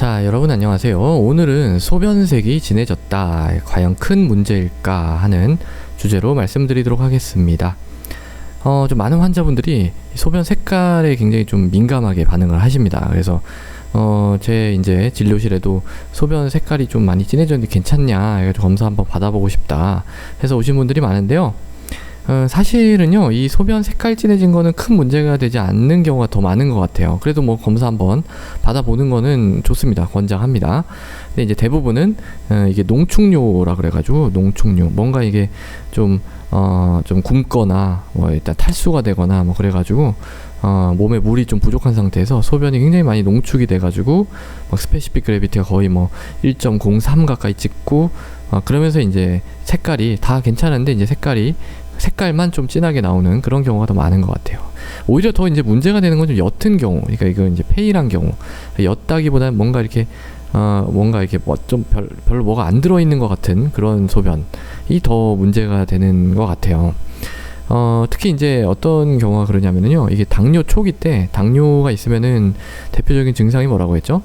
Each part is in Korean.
자, 여러분 안녕하세요. 오늘은 소변색이 진해졌다. 과연 큰 문제일까 하는 주제로 말씀드리도록 하겠습니다. 어, 좀 많은 환자분들이 소변 색깔에 굉장히 좀 민감하게 반응을 하십니다. 그래서 어, 제 이제 진료실에도 소변 색깔이 좀 많이 진해졌는데 괜찮냐 해가지고 검사 한번 받아보고 싶다 해서 오신 분들이 많은데요. 어, 사실은요, 이 소변 색깔 진해진 거는 큰 문제가 되지 않는 경우가 더 많은 것 같아요. 그래도 뭐 검사 한번 받아보는 거는 좋습니다. 권장합니다. 근데 이제 대부분은 어, 이게 농축뇨라 그래가지고 농축뇨 뭔가 이게 좀 어, 좀 굶거나 뭐 일단 탈수가 되거나 뭐 그래가지고 어, 몸에 물이 좀 부족한 상태에서 소변이 굉장히 많이 농축이 돼가지고 막 스페시픽 그래비티가 거의 뭐 1.03 가까이 찍고 어, 그러면서 이제 색깔이 다 괜찮은데 이제 색깔이 색깔만 좀 진하게 나오는 그런 경우가 더 많은 것 같아요. 오히려 더 이제 문제가 되는 건 좀 옅은 경우, 그러니까 이거 이제 페일한 경우, 옅다기보다는 뭔가 이렇게 어 뭔가 이렇게 뭐 좀 별로 뭐가 안 들어 있는 것 같은 그런 소변이 더 문제가 되는 것 같아요. 어, 특히 이제 어떤 경우가 그러냐면요. 이게 당뇨 초기 때 당뇨가 있으면은 대표적인 증상이 뭐라고 했죠?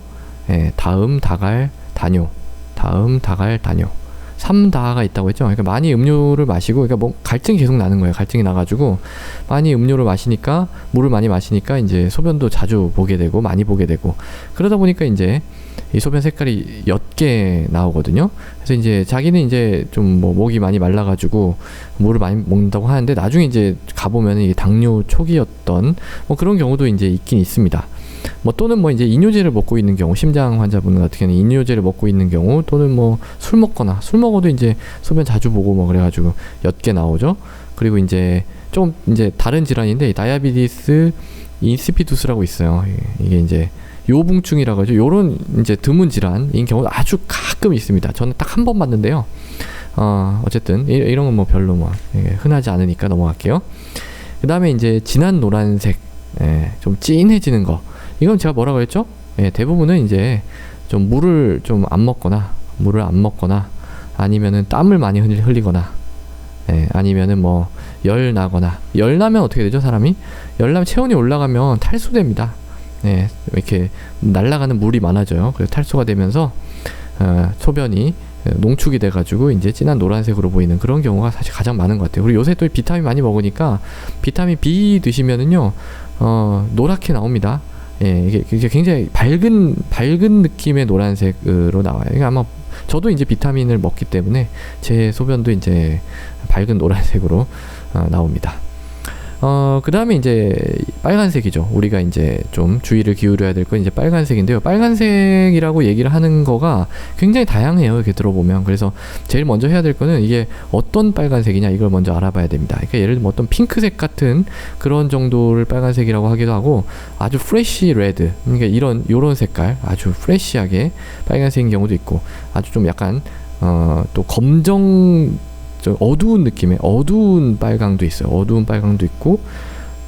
예, 다음, 다갈, 다뇨. 다음, 다갈, 다뇨. 삼다가 있다고 했죠. 그러니까 많이 음료를 마시고, 그러니까 뭐 갈증이 계속 나는 거예요. 갈증이 나가지고 많이 음료를 마시니까 물을 많이 마시니까 이제 소변도 자주 보게 되고 많이 보게 되고 그러다 보니까 이제 이 소변 색깔이 옅게 나오거든요. 그래서 이제 자기는 이제 좀 뭐 목이 많이 말라가지고 물을 많이 먹는다고 하는데 나중에 이제 가보면 이 당뇨 초기였던 뭐 그런 경우도 이제 있긴 있습니다. 뭐 또는 뭐 이제 이뇨제를 먹고 있는 경우 심장 환자분 같은 경우는 이뇨제를 먹고 있는 경우 또는 뭐 술 먹거나 술 먹어도 이제 소변 자주 보고 뭐 그래가지고 옅게 나오죠. 그리고 이제 좀 이제 다른 질환인데 다이아비디스 인시피두스라고 있어요. 이게 이제 요붕증이라고 하죠. 요런 이제 드문 질환인 경우 아주 가끔 있습니다. 저는 딱 한 번 봤는데요. 어, 어쨌든 이, 런 건 뭐 별로 뭐 흔하지 않으니까 넘어갈게요. 그 다음에 이제 진한 노란색, 예, 좀 진해지는 거. 이건 제가 뭐라고 했죠? 예, 대부분은 이제 좀 물을 좀 안 먹거나 물을 안 먹거나 아니면은 땀을 많이 흘리거나 예, 아니면은 뭐 열 나거나 열 나면 어떻게 되죠 사람이 열 나면 체온이 올라가면 탈수됩니다 예, 이렇게 날아가는 물이 많아져요 그래서 탈수가 되면서 어, 소변이 농축이 돼가지고 이제 진한 노란색으로 보이는 그런 경우가 사실 가장 많은 것 같아요. 그리고 요새 또 비타민 많이 먹으니까 비타민 B 드시면은요, 어, 노랗게 나옵니다. 예, 이게 굉장히 밝은 밝은 느낌의 노란색으로 나와요. 이게 아마 저도 이제 비타민을 먹기 때문에 제 소변도 이제 밝은 노란색으로 어, 나옵니다. 어, 그 다음에 이제 빨간색이죠. 우리가 이제 좀 주의를 기울여야 될 건 이제 빨간색인데요. 빨간색이라고 얘기를 하는 거가 굉장히 다양해요. 이렇게 들어보면. 그래서 제일 먼저 해야 될 거는 이게 어떤 빨간색이냐 이걸 먼저 알아봐야 됩니다. 그러니까 예를 들면 어떤 핑크색 같은 그런 정도를 빨간색이라고 하기도 하고 아주 프레쉬 레드. 그러니까 이런 요런 색깔 아주 프레쉬하게 빨간색인 경우도 있고 아주 좀 약간 어, 또 검정 좀 어두운 느낌의 어두운 빨강도 있어요. 어두운 빨강도 있고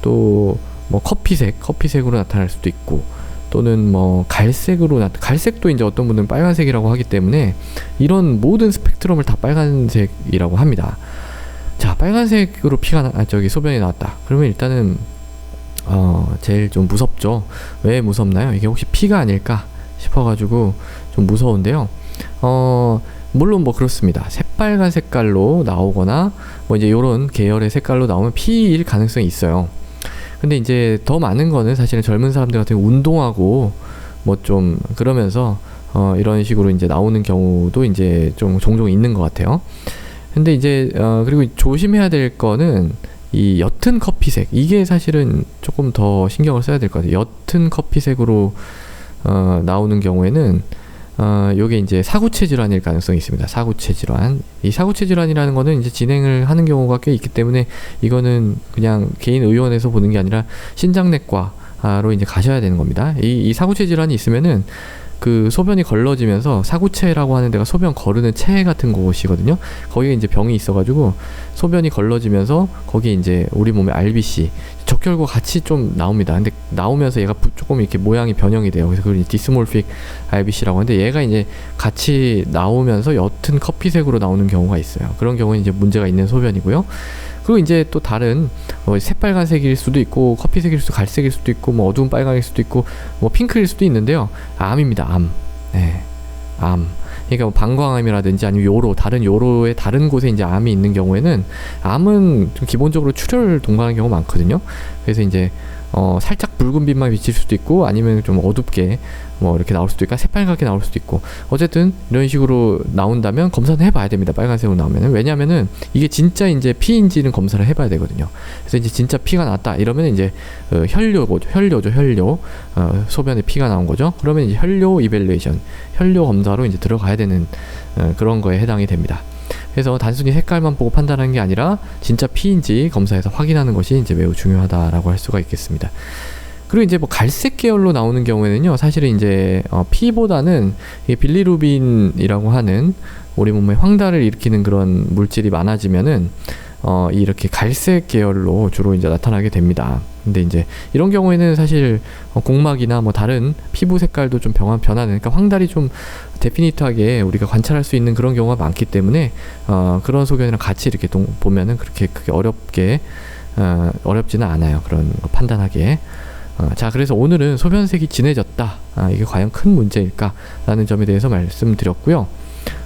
또 뭐 커피색, 커피색으로 나타날 수도 있고 또는 뭐 갈색으로 나 갈색도 이제 어떤 분들은 빨간색이라고 하기 때문에 이런 모든 스펙트럼을 다 빨간색이라고 합니다. 자, 빨간색으로 피가 나, 아, 저기 소변이 나왔다. 그러면 일단은 어, 제일 좀 무섭죠. 왜 무섭나요? 이게 혹시 피가 아닐까 싶어가지고 좀 무서운데요. 어, 물론 뭐 그렇습니다. 새빨간 색깔로 나오거나 뭐 이제 요런 계열의 색깔로 나오면 P일 가능성이 있어요. 근데 이제 더 많은 거는 사실은 젊은 사람들 같은 운동하고 뭐 좀 그러면서 어 이런 식으로 이제 나오는 경우도 이제 좀 종종 있는 것 같아요. 근데 이제 어 그리고 조심해야 될 거는 이 옅은 커피색 이게 사실은 조금 더 신경을 써야 될 것 같아요. 옅은 커피색으로 어 나오는 경우에는 어, 요게 이제 사구체 질환일 가능성이 있습니다. 사구체 질환. 이 사구체 질환이라는 거는 이제 진행을 하는 경우가 꽤 있기 때문에 이거는 그냥 개인 의원에서 보는 게 아니라 신장내과로 이제 가셔야 되는 겁니다. 이, 이 사구체 질환이 있으면은 그 소변이 걸러지면서 사구체라고 하는 데가 소변 거르는 체 같은 곳이거든요. 거기에 이제 병이 있어가지고 소변이 걸러지면서 거기에 이제 우리 몸의 RBC 적혈과 같이 좀 나옵니다. 근데 나오면서 얘가 조금 이렇게 모양이 변형이 돼요. 그래서 그걸 디스몰픽 RBC라고 하는데 얘가 이제 같이 나오면서 옅은 커피색으로 나오는 경우가 있어요. 그런 경우는 이제 문제가 있는 소변이고요. 그리고 이제 또 다른 뭐 새빨간색일 수도 있고 커피색일 수도 갈색일 수도 있고 뭐 어두운 빨강일 수도 있고 뭐 핑크일 수도 있는데요. 암입니다. 암. 네, 암. 그러니까 뭐 방광암이라든지 아니면 요로 다른 요로의 다른 곳에 이제 암이 있는 경우에는 암은 좀 기본적으로 출혈 동반하는 경우가 많거든요. 그래서 이제 어 살짝 붉은 빛만 비칠 수도 있고 아니면 좀 어둡게 뭐 이렇게 나올 수도 있고 새빨갛게 나올 수도 있고 어쨌든 이런 식으로 나온다면 검사는 해봐야 됩니다. 빨간색으로 나오면은 왜냐면은 이게 진짜 이제 피인지는 검사를 해봐야 되거든요. 그래서 이제 진짜 피가 났다 이러면 이제 어, 혈뇨고 혈뇨죠 혈뇨 어, 소변에 피가 나온 거죠. 그러면 이제 혈뇨 이벨레이션 혈뇨 검사로 이제 들어가야 되는 어, 그런 거에 해당이 됩니다. 그래서 단순히 색깔만 보고 판단하는 게 아니라 진짜 피인지 검사해서 확인하는 것이 이제 매우 중요하다라고 할 수가 있겠습니다. 그리고 이제 뭐 갈색 계열로 나오는 경우에는요, 사실은 이제 어, 피보다는 이 빌리루빈이라고 하는 우리 몸에 황달을 일으키는 그런 물질이 많아지면은 어, 이렇게 갈색 계열로 주로 이제 나타나게 됩니다. 근데 이제 이런 경우에는 사실 어, 공막이나 뭐 다른 피부 색깔도 좀 변화, 변하는, 그러니까 황달이 좀 데피니트하게 우리가 관찰할 수 있는 그런 경우가 많기 때문에 어, 그런 소견이랑 같이 이렇게 동, 보면은 그렇게 크게 어렵게 어, 어렵지는 않아요. 그런 거 판단하기에. 어, 자, 그래서 오늘은 소변색이 진해졌다. 아, 이게 과연 큰 문제일까라는 점에 대해서 말씀드렸고요.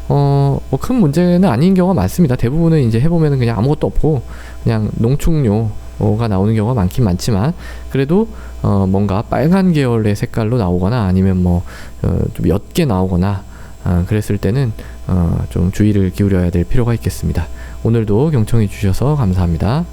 어, 뭐 큰 문제는 아닌 경우가 많습니다. 대부분은 이제 해보면은 그냥 아무것도 없고 그냥 농축료 가 나오는 경우가 많긴 많지만 그래도 어, 뭔가 빨간 계열의 색깔로 나오거나 아니면 뭐 어, 좀 옅게 나오거나 어, 그랬을 때는 어, 좀 주의를 기울여야 될 필요가 있겠습니다. 오늘도 경청해 주셔서 감사합니다.